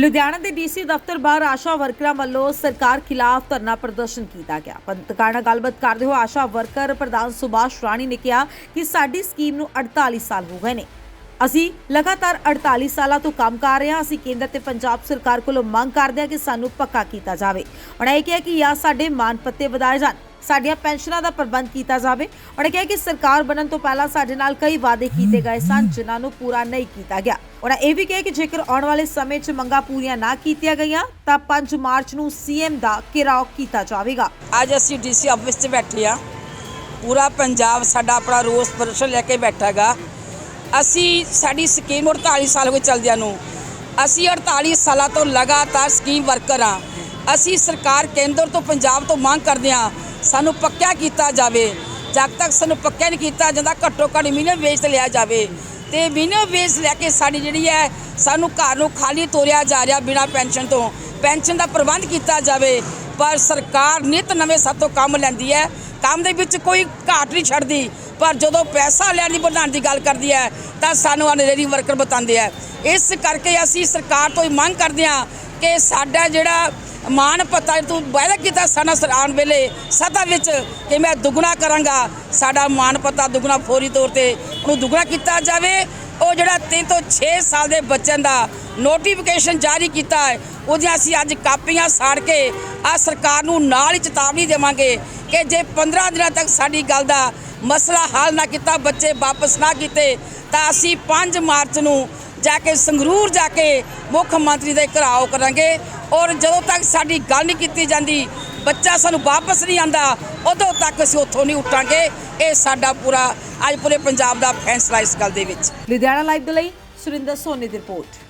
ਲੁਧਿਆਣਾ ਦੇ ਡੀਸੀ ਦਫ਼ਤਰ ਬਾਹਰ ਆਸ਼ਾ ਵਰਕਰਾਂ ਵੱਲੋਂ ਸਰਕਾਰ ਖਿਲਾਫ ਧਰਨਾ ਪ੍ਰਦਰਸ਼ਨ ਕੀਤਾ ਗਿਆ। ਪੱਤਰਕਾਰਾਂ ਨਾਲ ਗੱਲਬਾਤ ਕਰਦੇ ਹੋਏ ਆਸ਼ਾ ਵਰਕਰ ਪ੍ਰਧਾਨ ਸੁਭਾਸ਼ ਰਾਣੀ ਨੇ ਕਿਹਾ ਕਿ ਸਾਡੀ ਸਕੀਮ ਨੂੰ 48 ਸਾਲ ਹੋ ਗਏ ਨੇ। ਅਸੀਂ ਲਗਾਤਾਰ 48 ਸਾਲਾਂ ਤੋਂ ਕੰਮ ਕਰ ਰਹੇ ਹਾਂ। ਅਸੀਂ ਕੇਂਦਰ ਤੇ ਪੰਜਾਬ ਸਰਕਾਰ ਕੋਲੋਂ ਮੰਗ ਕਰਦੇ ਹਾਂ ਕਿ ਸਾਨੂੰ ਪੱਕਾ ਕੀਤਾ ਜਾਵੇ। ਉਹਨਾਂ ਇਹ ਕਿਹਾ ਕਿ ਜਾਂ ਸਾਡੇ ਮਾਨ ਪੱਤੇ ਵਧਾਏ ਜਾਣ। ਸਾਡੀਆਂ ਪੈਨਸ਼ਨਾਂ ਦਾ ਪ੍ਰਬੰਧ ਕੀਤਾ ਜਾਵੇ। ਉਹਨਾਂ ਕਿਹਾ ਕਿ ਸਰਕਾਰ ਬਣਨ ਤੋਂ ਪਹਿਲਾਂ ਸਾਡੇ ਨਾਲ ਕਈ ਵਾਅਦੇ ਕੀਤੇ ਗਏ ਸਨ, ਜਿਨ੍ਹਾਂ ਨੂੰ ਪੂਰਾ ਨਹੀਂ ਕੀਤਾ ਗਿਆ। ਉਹਨਾਂ ਇਹ ਵੀ ਕਿਹਾ ਕਿ ਜੇਕਰ ਆਉਣ ਵਾਲੇ ਸਮੇਂ 'ਚ ਮੰਗਾਂ ਪੂਰੀਆਂ ਨਾ ਕੀਤੀਆਂ ਗਈਆਂ, ਤਾਂ 5 ਮਾਰਚ ਨੂੰ ਸੀਐਮ ਦਾ ਘਿਰਾਓ ਕੀਤਾ ਜਾਵੇਗਾ। ਅੱਜ ਅਸੀਂ ਡੀਸੀ ਆਫਿਸ 'ਚ ਬੈਠੇ ਆ ਪੂਰਾ ਪੰਜਾਬ ਸਾਡਾ ਆਪਣਾ ਰੋਸ ਪ੍ਰਦਰਸ਼ਨ ਲੈ ਕੇ ਬੈਠਾ ਹੈਗਾ। ਅਸੀਂ ਸਾਡੀ ਸਕੀਮ 48 ਸਾਲ ਹੋ ਗਏ ਚੱਲਦਿਆਂ ਨੂੰ। ਅਸੀਂ 48 ਸਾਲਾਂ ਤੋਂ ਲਗਾਤਾਰ ਸਕੀਮ ਵਰਕਰ ਆ ਅਸੀਂ ਸਰਕਾਰ ਕੇਂਦਰ ਤੋਂ ਪੰਜਾਬ ਤੋਂ ਮੰਗ ਕਰਦੇ ਹਾਂ, ਸਾਨੂੰ ਪੱਕਿਆ ਕੀਤਾ ਜਾਵੇ। ਜਦ ਤੱਕ ਸਾਨੂੰ ਪੱਕਿਆ ਨਹੀਂ ਕੀਤਾ ਜਾਂਦਾ ਘੱਟੋ ਘੱਟ ਮਿਨੀਮਮ ਵੇਜ ਤੇ ਲਿਆ ਜਾਵੇ। ਤੇ ਮਿਨੀਮਮ ਵੇਜ ਲੈ ਕੇ ਸਾਡੀ ਜਿਹੜੀ ਹੈ, ਸਾਨੂੰ ਘਰ ਨੂੰ ਖਾਲੀ ਤੋਰਿਆ ਜਾ ਰਿਹਾ ਬਿਨਾਂ ਪੈਨਸ਼ਨ ਤੋਂ। ਪੈਨਸ਼ਨ ਦਾ ਪ੍ਰਬੰਧ ਕੀਤਾ ਜਾਵੇ, ਪਰ ਸਰਕਾਰ ਨਿਤ ਨਵੇਂ ਸਾਤੋਂ ਕੰਮ ਲੈਂਦੀ ਹੈ। ਕੰਮ ਦੇ ਵਿੱਚ ਕੋਈ ਘਾਟ ਨਹੀਂ ਛੱਡਦੀ, ਪਰ ਜਦੋਂ ਪੈਸਾ ਲੈਣ ਦੀ ਵਧਾਉਣ ਦੀ ਗੱਲ ਕਰਦੀ ਹੈ, ਤਾਂ ਸਾਨੂੰ ਅਨਰੇਰੀ ਵਰਕਰ ਬਤਾਉਂਦੇ ਆ ਇਸ ਕਰਕੇ ਅਸੀਂ ਸਰਕਾਰ ਤੋਂ ਹੀ ਮੰਗ ਕਰਦੇ ਹਾਂ ਕਿ ਸਾਡਾ ਜਿਹੜਾ ਮਾਨ ਪਤਾ ਤੂੰ ਵਾਅਦਾ ਕੀਤਾ ਸਾਡਾ ਸਰਾਣ ਵੇਲੇ ਸਦਾ ਵਿੱਚ ਕਿ ਮੈਂ ਦੁੱਗਣਾ ਕਰਾਂਗਾ। ਸਾਡਾ ਮਾਨ ਪਤਾ ਦੁੱਗਣਾ ਫੌਰੀ ਤੌਰ ਤੇ ਉਹਨੂੰ ਦੁੱਗਣਾ ਕੀਤਾ ਜਾਵੇ। ਉਹ ਜਿਹੜਾ 3 ਤੋਂ 6 ਸਾਲ ਦੇ ਬੱਚਿਆਂ ਦਾ ਨੋਟੀਫਿਕੇਸ਼ਨ ਜਾਰੀ ਕੀਤਾ ਹੈ, ਉਹਦੀਆਂ ਅਸੀਂ ਅੱਜ ਕਾਪੀਆਂ ਸਾੜ ਕੇ ਆ ਸਰਕਾਰ ਨੂੰ ਨਾਲ ਹੀ ਚੇਤਾਵਨੀ ਦੇਵਾਂਗੇ ਕਿ ਜੇ 15 ਦਿਨਾਂ ਤੱਕ ਸਾਡੀ ਗੱਲ ਦਾ ਮਸਲਾ ਹੱਲ ਨਾ ਕੀਤਾ, ਬੱਚੇ ਵਾਪਸ ਨਾ ਕੀਤੇ, ਤਾਂ ਅਸੀਂ 5 ਮਾਰਚ ਨੂੰ ਜਾ ਕੇ ਸੰਗਰੂਰ ਜਾ ਕੇ ਮੁੱਖ ਮੰਤਰੀ ਦੇ ਘਰਾਓ ਕਰਾਂਗੇ। ਔਰ ਜਦੋਂ ਤੱਕ ਸਾਡੀ ਗੱਲ ਨਹੀਂ ਕੀਤੀ ਜਾਂਦੀ, ਬੱਚਾ ਸਾਨੂੰ ਵਾਪਸ ਨਹੀਂ ਆਂਦਾ ਉਦੋਂ ਤੱਕ ਅਸੀਂ ਉੱਥੋਂ ਨਹੀਂ ਉੱਠਾਂਗੇ। ਇਹ ਸਾਡਾ ਪੂਰਾ ਅੱਜ ਪੂਰੇ ਪੰਜਾਬ ਦਾ ਫੈਸਲਾ ਇਸ ਗੱਲ ਦੇ ਵਿੱਚ। ਲੁਧਿਆਣਾ ਲਾਈਵ ਦੇ ਲਈ ਸੁਰਿੰਦਰ ਸੋਨੀ ਦੀ ਰਿਪੋਰਟ।